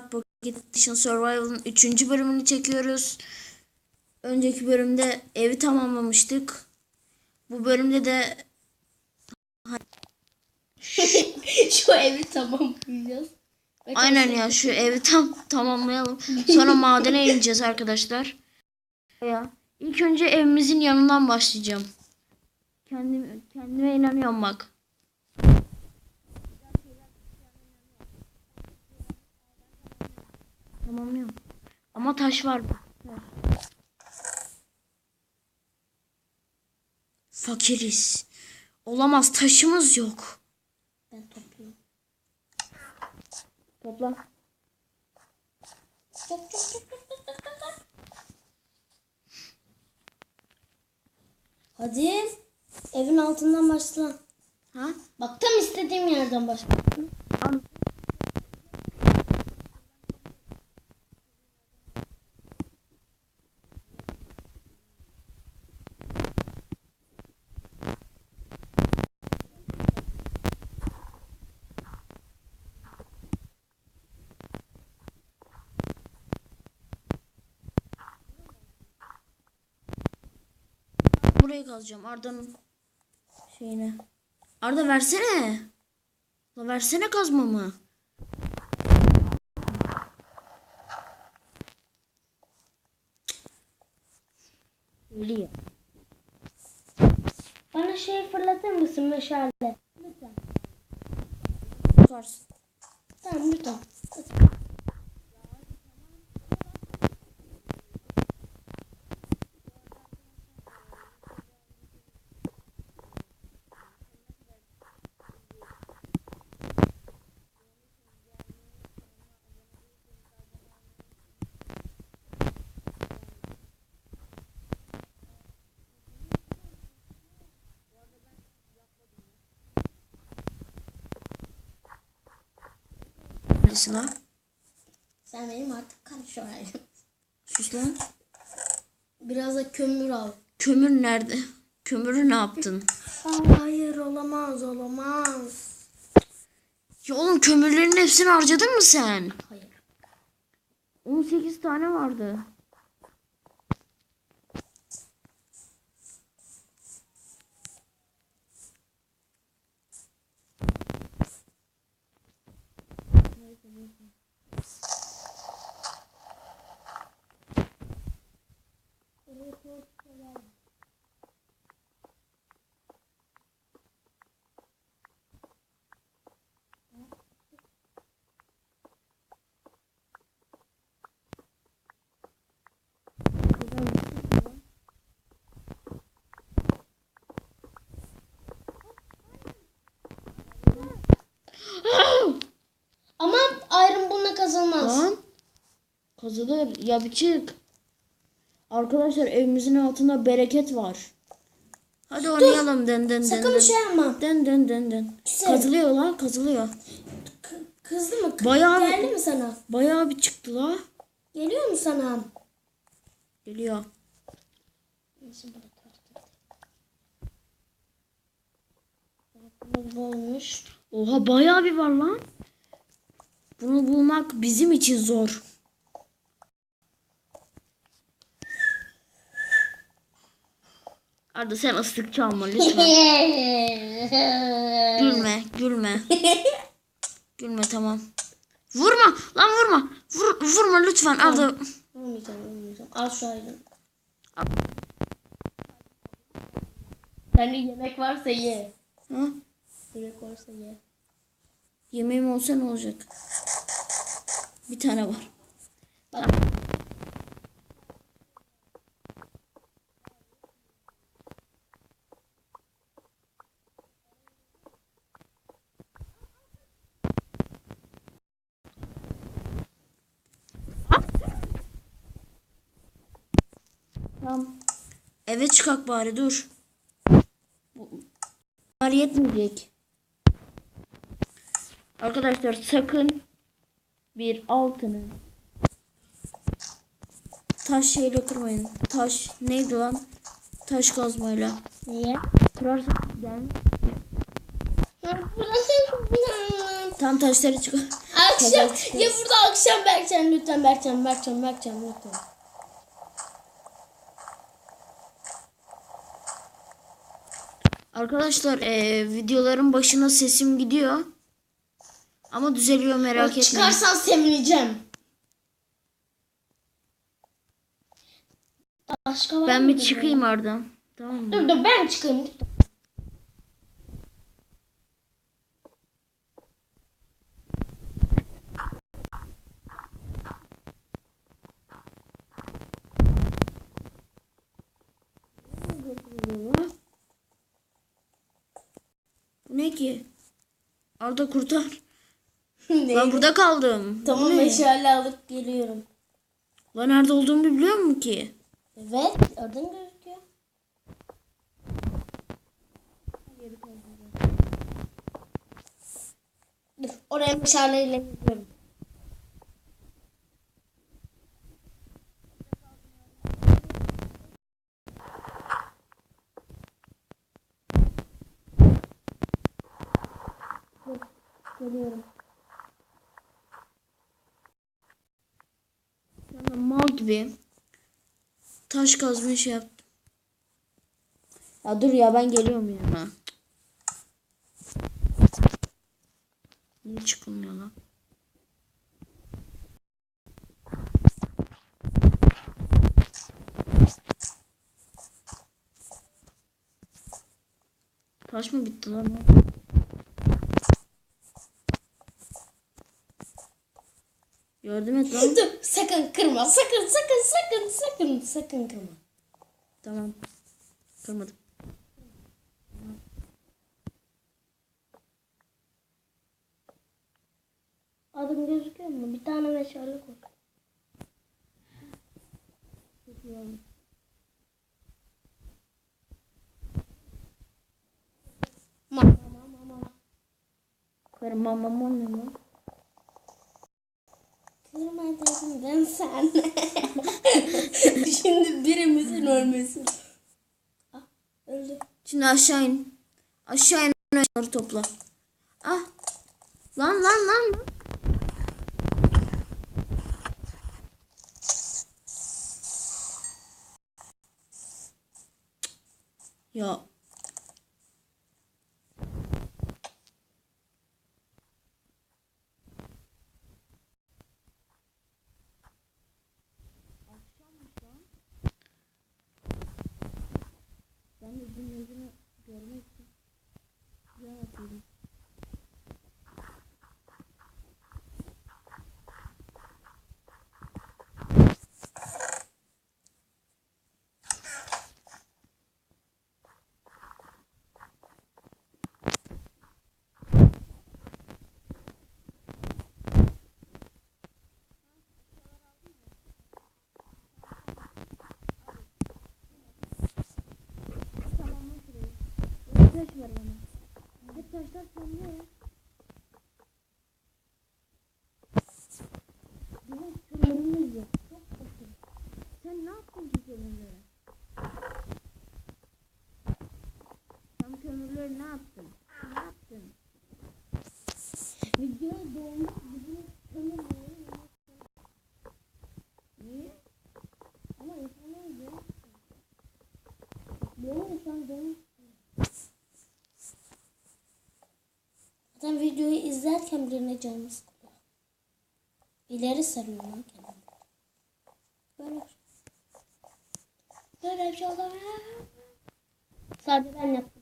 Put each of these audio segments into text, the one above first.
Pocket Edition Survival'ın 3. bölümünü çekiyoruz. Önceki bölümde evi tamamlamıştık. Bu bölümde de Şu evi tamamlayacağız. Aynen ya şu evi tam tamamlayalım. Sonra madene ineceğiz arkadaşlar. Ya ilk önce evimizin yanından başlayacağım. Kendim, kendime inanıyorum bak. Tamamlıyorum. Ama taş var. Fakiriz. Olamaz taşımız yok. Ben topluyorum. Topla. Hadi. Evin altından başla. Ha? Bak tam istediğim yerden başla. Al. Burayı kazacağım Arda'nın şeyine. Arda versene. La versene kazmamı. Ya. Bana şey fırlatır mısın meşale? Lütfen. Tutarsın. Tamam lütfen. Neredesin lan? Sen benim artık karşılayın. Sus lan. Biraz da kömür al. Kömür nerede? Kömürü ne yaptın? Aa, hayır olamaz olamaz. Ya oğlum kömürlerin hepsini harcadın mı sen? Hayır. 18 tane vardı. Ama ayrım bununla kazılmaz. Lan. Kazılır. Ya bir çık. Arkadaşlar evimizin altında bereket var. Hadi oynayalım den den den Sakın den. bir şey yapma. Den den den den. Güzel. Kazılıyor lan kazılıyor. K- kızdı mı? K- Bayağı- Geldi mi sana? Bayağı bir çıktı la. Geliyor mu sana? Geliyor. Bu olmuş. Oha bayağı bir var lan. Bunu bulmak bizim için zor. Arda sen ıslık çalma lütfen. gülme, gülme. gülme tamam. Vurma, lan vurma. Vur, vurma lütfen Arda. Olmayacağım, olmayacağım. Al şu ayrım. Al. Yani yemek varsa ye. Ha? Yemek varsa ye. Yemeğim olsa ne olacak? Bir tane var. Bak. Tamam. Eve çıkak bari dur. Bunlar yetmeyecek. Arkadaşlar sakın bir altını taş şeyle kırmayın. Taş neydi lan? Taş kazmayla. Niye? Kırarsak yani Tam taşları çık. Akşam ya burada akşam Berkcan lütfen Berkcan Berkcan Berkcan lütfen. Arkadaşlar eee, videoların başına sesim gidiyor. Ama düzeliyor merak etmeyin. Çıkarsan sevineceğim. Başka var Ben mı bir burada? çıkayım oradan. Tamam mı? Dur dur ben çıkayım. Ne ki? Arda kurtar. Ben burada kaldım. Tamam ne? meşale alıp geliyorum. Lan nerede olduğumu biliyor musun ki? Evet oradan gözüküyor. Dur oraya meşaleyle gidiyorum. Geliyorum. Ben mal gibi taş kazma şey yaptım. Ya dur ya ben geliyorum ya. Niye çıkılmıyor lan? Taş mı bitti lan? Yardım et lan. Dur sakın kırma sakın sakın sakın sakın sakın kırma. Tamam. Kırmadım. Adım gözüküyor mu? Bir tane meşale koy. Mama mama mama. Karım mamam olmuyor mu? Kırma dedim ben sen. Şimdi birimizin ölmesi. Ah, öldü. Şimdi aşağı in. Aşağı in. Aşağıları topla. Ah. Lan lan. lan. Ya. Ben de bunun yüzünü görmek için güzel yapıyorum. Tamam mı şurayı? Bir taş ver bana. Hep taşlar sende ya. Bizim kömürümüz yok. Çok fakir. Sen ne yaptın ki kömürlere? Sen kömürleri ne yaptın? Ne yaptın? Videoya doğmuş bizim kömürleri Niye? Ama insanlar yok. Doğru şu an doğmuş. Zaten videoyu izlerken birine canımı sıkılıyor. İleri sarıyorum kendimi. Böyle şey. Böyle bir şey olamaz. Sadece ben yaptım.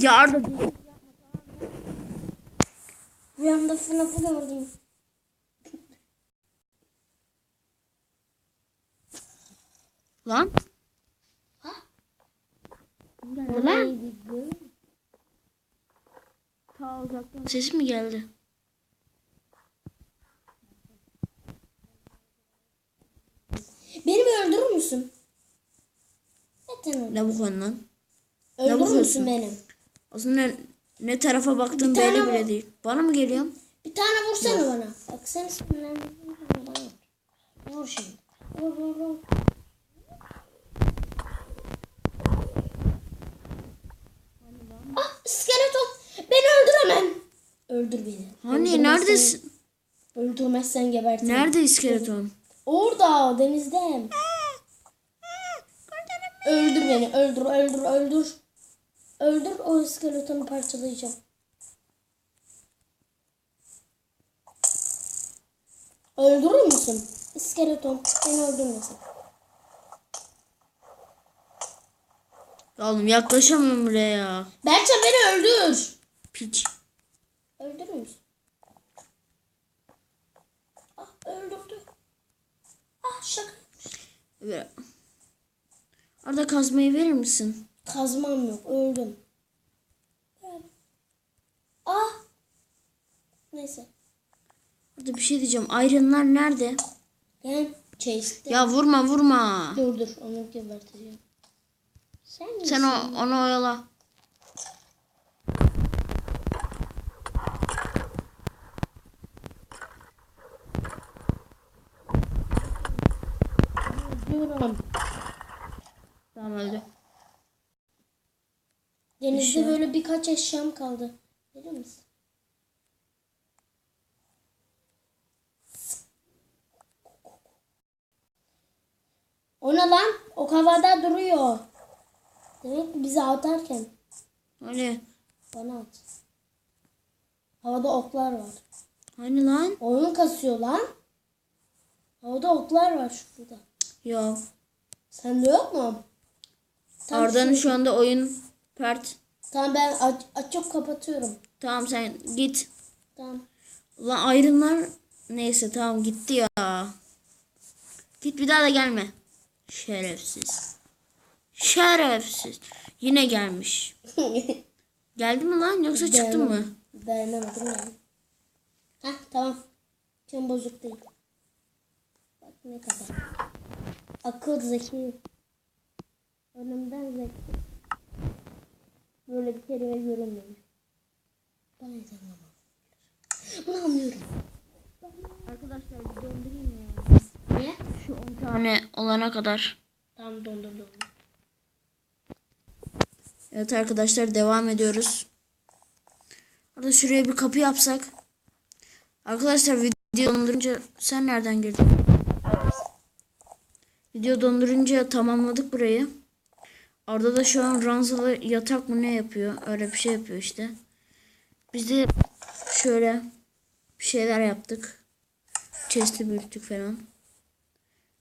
Ya Arda dur. Rüyamda FNAF'ı gördüm. Lan. Ha? Geldi lan. Ta uzaktan. Ses mi geldi? Beni bir öldürür müsün? Ne bu konu lan? Öldürür müsün beni? Aslında ne, ne tarafa Bir tane belli bile değil. Bana mı geliyorsun? Bir tane vursana bana. Bak sen sinirlendirdin bana. vur. Şimdi. Vur vur vur. Ah iskeleton. Beni öldür hemen. Öldür beni. Hani neredesin? Öldürmezsen gebertirim. Nerede iskeleton? Orada denizde. Öldür beni. Öldür öldür öldür. Öldür o iskeletonu parçalayacağım. Öldürür müsün? İskeleton beni öldürmesin. Oğlum yaklaşamıyorum buraya ya. Berçem beni öldür. Piç. Öldürür müsün? Ah öldürdü. Ah şaka. Ver. Arada kazmayı verir misin? Kazmam yok öldüm. Ah. Neyse. Arada bir şey diyeceğim. Iron'lar nerede? Gel chase'de. Ya vurma vurma. Dur dur onu geberteceğim. Sen? Sen o, onu oyala. Tamam öldü. Denizde böyle birkaç eşyam kaldı. Biliyor musun? O ne lan? O havada duruyor. Demek ki bizi atarken Hani, bana at. Havada oklar var. hani lan? Oyun kasıyor lan. Havada oklar var şurada. Ya Sende yok mu? Tamam, Arda'nın şu anda oyun pert. Tamam ben aç, açıp kapatıyorum. Tamam sen git. Tamam. Ulan Iron'lar neyse tamam gitti ya. Git bir daha da gelme. Şerefsiz. Şerefsiz. Yine gelmiş. Geldi mi lan yoksa çıktı mı? Dayanamadım yani. Heh tamam. Şimdi bozuk değil. Bak ne kadar. Akıl zeki. Önümden zeki. Böyle bir kelime görünmemiş. Ben de anlamam. Bunu anlıyorum. Arkadaşlar bir dondurayım ya. Niye? Şu 10 tane olana kadar. Tamam dondurdum. Evet arkadaşlar devam ediyoruz. Arada şuraya bir kapı yapsak. Arkadaşlar video dondurunca sen nereden girdin? Video dondurunca tamamladık burayı. Arda da şu an ranzalı yatak mı ne yapıyor? Öyle bir şey yapıyor işte. Biz de şöyle bir şeyler yaptık. Chest'i büyüttük falan.